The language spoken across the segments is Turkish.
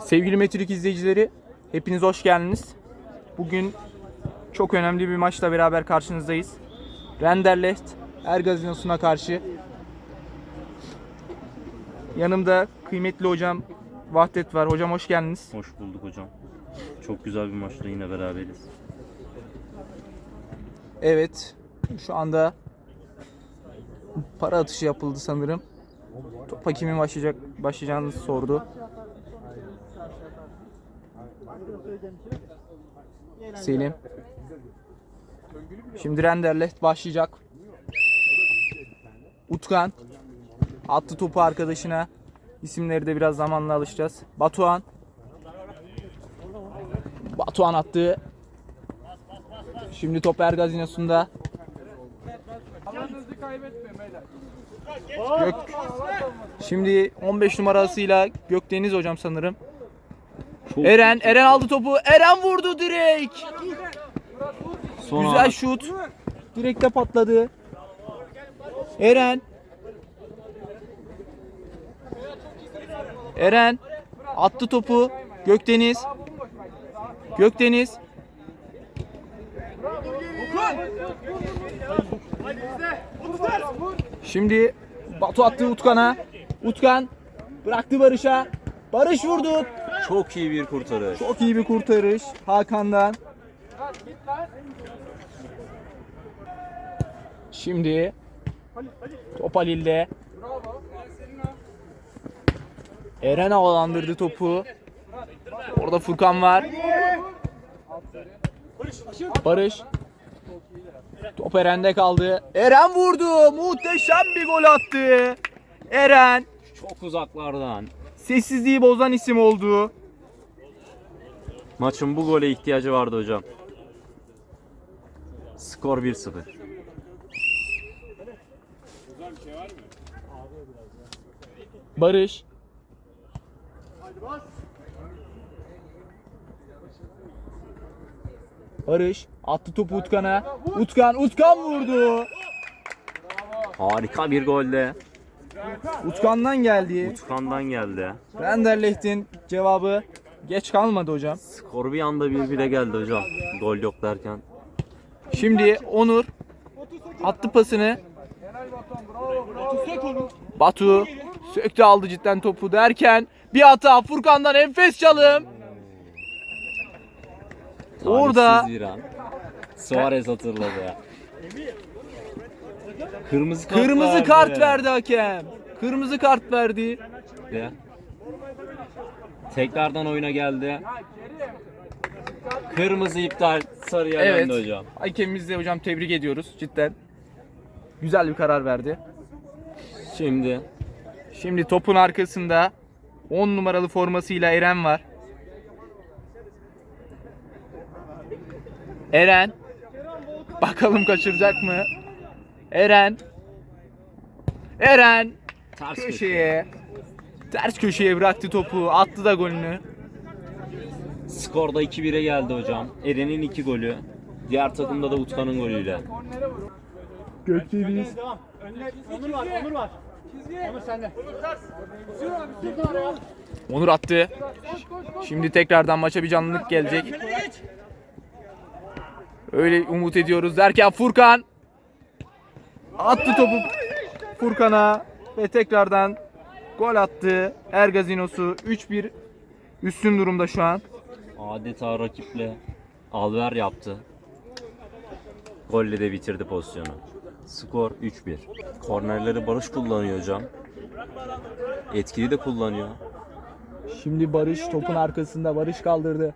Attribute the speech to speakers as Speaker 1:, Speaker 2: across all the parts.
Speaker 1: Sevgili Metrik izleyicileri, hepiniz hoş geldiniz. Bugün çok önemli bir maçla beraber karşınızdayız. Renderlecht Ergazinos'una karşı. Yanımda kıymetli hocam Vahdet var. Hocam hoş geldiniz.
Speaker 2: Hoş bulduk hocam. Çok güzel bir maçta yine beraberiz.
Speaker 1: Evet, şu anda para atışı yapıldı sanırım. Topa kimin başlayacak başlayacağını sordu. Selim. Şimdi Renderlecht başlayacak. Utkan attı topu arkadaşına. İsimleri de biraz zamanla alışacağız. Batuhan. Batuhan attı. Şimdi top Ergazinos'unda. Gök. Şimdi 15 numarasıyla Gökdeniz hocam sanırım. Eren, Eren aldı topu. Eren vurdu direkt. Güzel şut. Direkte patladı. Eren. Eren attı topu. Gökdeniz. Gökdeniz. Şimdi Batu attı Utkan'a. Utkan bıraktı Barış'a. Barış vurdu.
Speaker 2: Çok iyi bir kurtarış.
Speaker 1: Çok iyi bir kurtarış Hakan'dan. Şimdi top Halil'de. Eren havalandırdı topu. Orada Furkan var. Barış. Top Eren'de kaldı. Eren vurdu. Muhteşem bir gol attı. Eren
Speaker 2: Çok uzaklardan.
Speaker 1: sessizliği bozan isim oldu.
Speaker 2: Maçın bu gole ihtiyacı vardı hocam. Skor 1-0.
Speaker 1: Barış. Barış attı topu Utkan'a. Utkan, Utkan vurdu.
Speaker 2: Harika bir golde.
Speaker 1: Utkan'dan geldi.
Speaker 2: Utkan'dan geldi.
Speaker 1: Renderlecht'in cevabı geç kalmadı hocam.
Speaker 2: Skor bir anda 1-1'e geldi hocam. Gol yok derken.
Speaker 1: Şimdi Onur attı pasını. Batu söktü aldı cidden topu derken bir hata Furkan'dan enfes çalım. Orada
Speaker 2: bir. Suarez hatırladı. Kırmızı kart
Speaker 1: kırmızı
Speaker 2: verdi.
Speaker 1: kart verdi hakem. Kırmızı kart verdi.
Speaker 2: De. Tekrardan oyuna geldi. Kırmızı iptal sarıya
Speaker 1: Evet.
Speaker 2: döndü hocam.
Speaker 1: Hakemimizi hocam tebrik ediyoruz cidden. Güzel bir karar verdi.
Speaker 2: Şimdi
Speaker 1: Şimdi topun arkasında 10 numaralı formasıyla Eren var. Eren. Bakalım kaçıracak mı? Eren. Eren
Speaker 2: ters
Speaker 1: köşeye. Ters köşeye bıraktı topu. Attı da golünü.
Speaker 2: Skorda 2-1'e geldi hocam. Eren'in 2 golü. Diğer takımda da Utkan'ın golüyle.
Speaker 1: Gökdeniz.
Speaker 3: Onur var, Onur var. Onur sende.
Speaker 1: Onur attı. Şimdi tekrardan maça bir canlılık gelecek. Öyle umut ediyoruz derken Furkan attı topu Furkan'a ve tekrardan gol attı. Ergazinos'u 3-1 üstün durumda şu an.
Speaker 2: Adeta rakiple alver yaptı. Golle de bitirdi pozisyonu. Skor 3-1. Kornerleri Barış kullanıyor hocam. Etkili de kullanıyor.
Speaker 1: Şimdi Barış topun arkasında Barış kaldırdı.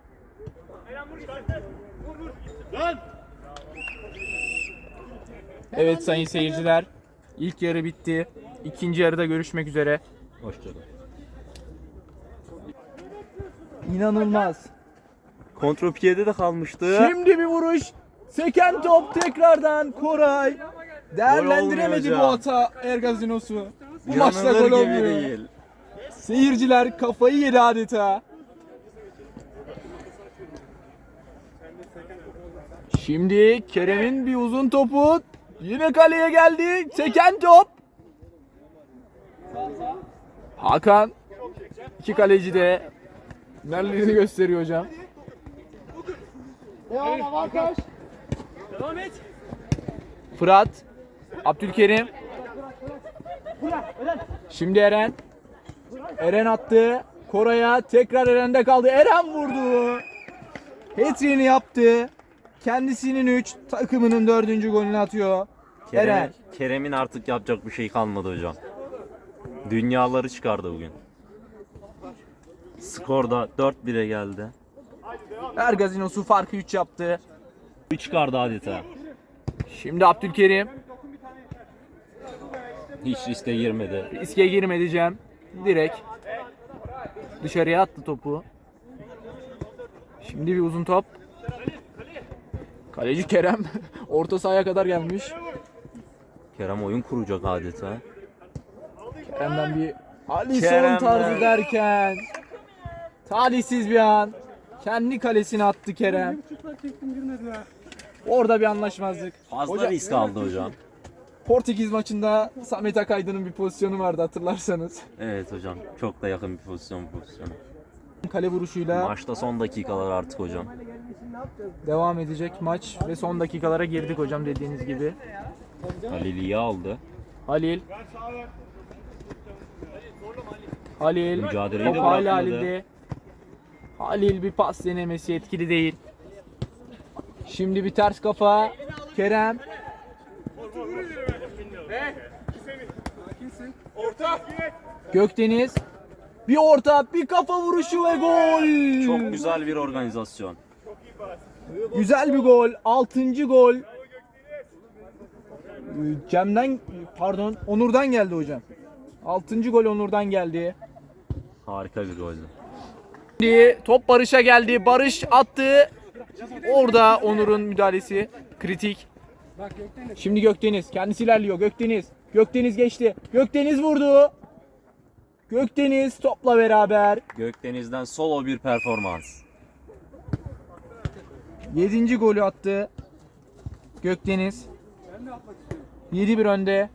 Speaker 1: Evet sayın seyirciler. ilk yarı bitti. İkinci yarıda görüşmek üzere.
Speaker 2: Hoşçakalın.
Speaker 1: İnanılmaz.
Speaker 2: Kontrpiyede de kalmıştı.
Speaker 1: Şimdi bir vuruş. Seken top tekrardan Koray. Değerlendiremedi bu hata Ergazinos'u. Bu maçta gol olmuyor.
Speaker 2: değil.
Speaker 1: Seyirciler kafayı yedi adeta. Şimdi Kerem'in bir uzun topu yine kaleye geldi. Seken top. Hakan iki kaleci de Nerelerini gösteriyor hocam.
Speaker 3: Devam avantaj. Devam et.
Speaker 1: Fırat. Abdülkerim. Şimdi Eren. Eren attı. Koray'a tekrar Eren'de kaldı. Eren vurdu. Hat-trick'ini yaptı. Kendisinin 3, takımının 4. golünü atıyor.
Speaker 2: Kerem-
Speaker 1: Eren.
Speaker 2: Kerem'in artık yapacak bir şey kalmadı hocam. Dünyaları çıkardı bugün. Skor da 4-1'e geldi.
Speaker 1: Ergazinosu farkı 3 yaptı.
Speaker 2: 3 çıkardı adeta.
Speaker 1: Şimdi Abdülkerim.
Speaker 2: Hiç riske girmedi.
Speaker 1: Riske girmedi Cem. Direkt dışarıya attı topu. Şimdi bir uzun top. Kaleci Kerem orta sahaya kadar gelmiş.
Speaker 2: Kerem oyun kuracak adeta.
Speaker 1: Kerem'den bir Alisson
Speaker 2: Kerem'den.
Speaker 1: tarzı derken talihsiz bir an. Kendi kalesine attı Kerem. Orada bir anlaşmazlık.
Speaker 2: Fazla
Speaker 1: Hocam-
Speaker 2: risk aldı hocam.
Speaker 1: Portekiz maçında Samet Akaydın'ın bir pozisyonu vardı hatırlarsanız.
Speaker 2: Evet hocam. Çok da yakın bir pozisyon pozisyonu.
Speaker 1: Kale vuruşuyla
Speaker 2: Maçta son dakikalar artık hocam.
Speaker 1: devam edecek maç ve son dakikalara girdik hocam dediğiniz gibi.
Speaker 2: Halil iyi aldı.
Speaker 1: Halil. Halil.
Speaker 2: Mücadeleyi
Speaker 1: Top
Speaker 2: de
Speaker 1: hala
Speaker 2: bırakmadı.
Speaker 1: Halil'de. Halil bir pas denemesi etkili değil. Şimdi bir ters kafa. Kerem. Gökdeniz. Bir orta, bir kafa vuruşu ve gol.
Speaker 2: Çok güzel bir organizasyon.
Speaker 1: Güzel bir gol. Altıncı gol. Ee, Cem'den pardon Onur'dan geldi hocam. Altıncı gol Onur'dan geldi.
Speaker 2: Harika bir goldü.
Speaker 1: Şimdi top Barış'a geldi. Barış attı. Orada Onur'un müdahalesi kritik. Şimdi Gökdeniz kendisi ilerliyor. Gökdeniz. Gökdeniz geçti. Gökdeniz vurdu. Gökdeniz topla beraber
Speaker 2: Gökdeniz'den solo bir performans.
Speaker 1: 7. golü attı. Gökdeniz. 7-1 önde.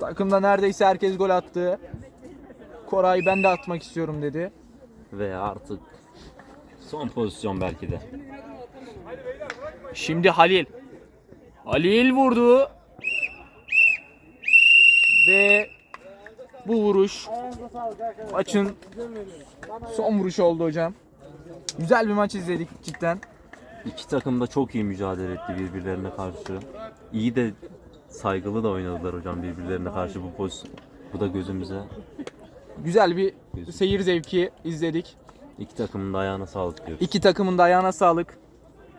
Speaker 1: Takımda neredeyse herkes gol attı. Koray ben de atmak istiyorum dedi.
Speaker 2: Ve artık son pozisyon belki de.
Speaker 1: Şimdi Halil. Halil vurdu. Ve bu vuruş maçın son vuruşu oldu hocam. Güzel bir maç izledik cidden.
Speaker 2: İki takım da çok iyi mücadele etti birbirlerine karşı. İyi de saygılı da oynadılar hocam birbirlerine karşı bu pozisyon. Bu da gözümüze.
Speaker 1: Güzel bir seyir zevki izledik.
Speaker 2: İki takımın da ayağına sağlık diyoruz.
Speaker 1: İki takımın da ayağına sağlık.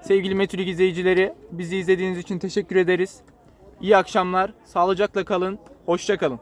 Speaker 1: Sevgili Metülik izleyicileri, bizi izlediğiniz için teşekkür ederiz. İyi akşamlar, sağlıcakla kalın, hoşça kalın.